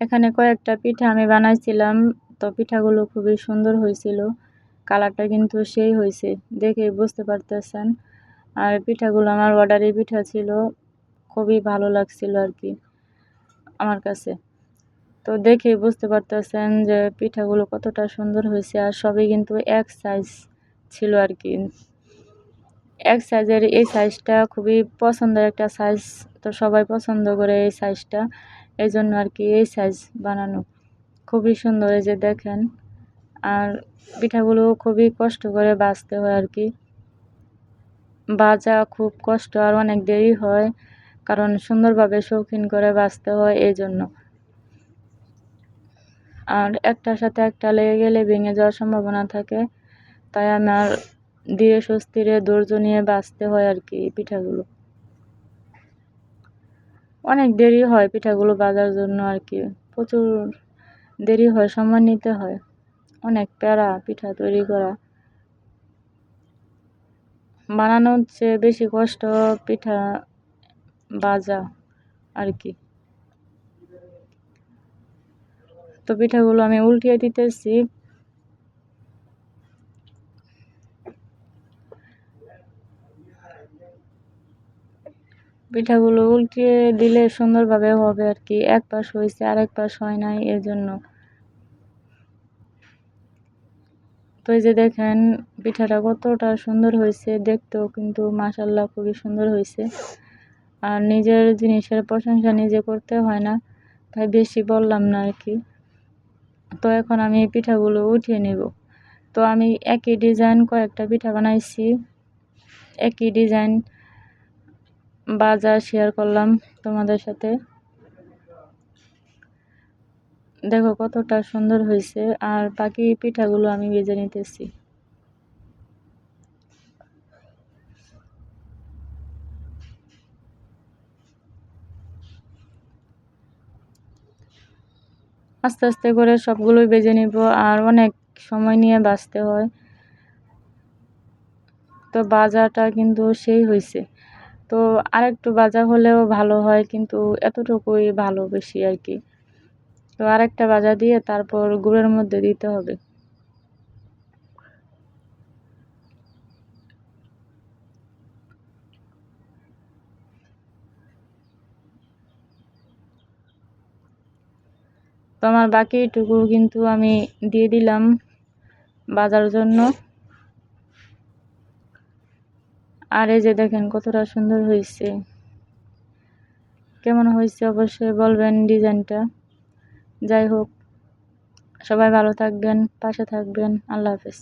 এখানে কয়েকটা পিঠা আমি বানাইছিলাম। তো পিঠাগুলো খুবই সুন্দর হয়েছিল কালারটা কিন্তু সেই হয়েছে দেখে বুঝতে পারতেছেন। আর পিঠাগুলো আমার অর্ডারি পিঠা ছিল, খুবই ভালো লাগছিল আর কি, আমার কাছে। তো দেখে বুঝতে পারতেছেন যে পিঠাগুলো কতটা সুন্দর হয়েছে আর সবই কিন্তু এক সাইজ ছিল আর কি। এক সাইজের এই সাইজটা খুবই পছন্দের একটা সাইজ তো সবাই পছন্দ করে এই সাইজটা এই জন্য আর কি এই সাইজ বানানো খুবই সুন্দর এই যে দেখেন। আর পিঠাগুলো খুবই কষ্ট করে বাছতে হয় আর কি। বাজা খুব কষ্ট আর অনেক দেরি হয়, কারণ সুন্দরভাবে শৌখিন করে বাছতে হয় এই জন্য আর একটার সাথে একটা লেগে গেলে ভেঙে যাওয়ার সম্ভাবনা থাকে, তাই আমার ধীরে সুস্থিরে ধৈর্য নিয়ে বাঁচতে হয় আর কি পিঠাগুলো। অনেক দেরি হয় পিঠাগুলো বাজার জন্য আর কি। প্রচুর দেরি হয়, সময় নিতে হয়। অনেক প্যারা, পিঠা তৈরি করা। বানানোর চেয়ে বেশি কষ্ট পিঠা বাজা আর কি। তো পিঠাগুলো আমি উল্টিয়ে দিতেছি। পিঠাগুলো উল্টিয়ে দিলে সুন্দরভাবে হবে আর কি। এক পাশ হয়েছে আর এক পাশ হয় নাই এর জন্য। তো এই যে দেখেন, পিঠাটা কতটা সুন্দর হয়েছে, দেখতেও কিন্তু মাসাল্লাহ খুবই সুন্দর হয়েছে। আর নিজের জিনিসের প্রশংসা নিজে করতে হয় না, তাই বেশি বললাম না আর কি। তো এখন আমি পিঠাগুলো উঠিয়ে নেব। তো আমি একই ডিজাইন কয়েকটা পিঠা বানাইছি। একই ডিজাইন বাজার শেয়ার করলাম তোমাদের সাথে। দেখো কতটা সুন্দর হয়েছে, আর বাকি পিঠাগুলো আমি ভেজে নিতেছি। আস্তে আস্তে করে সবগুলোই বেজে নিব, আর অনেক সময় নিয়ে বাঁচতে হয়। তো বাজাটা কিন্তু সেই হয়েছে। তো আরেকটু বাজা হলেও ভালো হয়, কিন্তু এতটুকুই ভালো বেশি আর কি। তো আরেকটা বাজা দিয়ে তারপর গুড়ের মধ্যে দিতে হবে। তো আমার বাকিটুকু কিন্তু আমি দিয়ে দিলাম বাজার জন্য। আর এই যে দেখেন কতটা সুন্দর হয়েছে কেমন হয়েছে অবশ্যই বলবেন ডিজাইনটা। যাই হোক, সবাই ভালো থাকবেন, পাশে থাকবেন, আল্লাহ হাফেজ।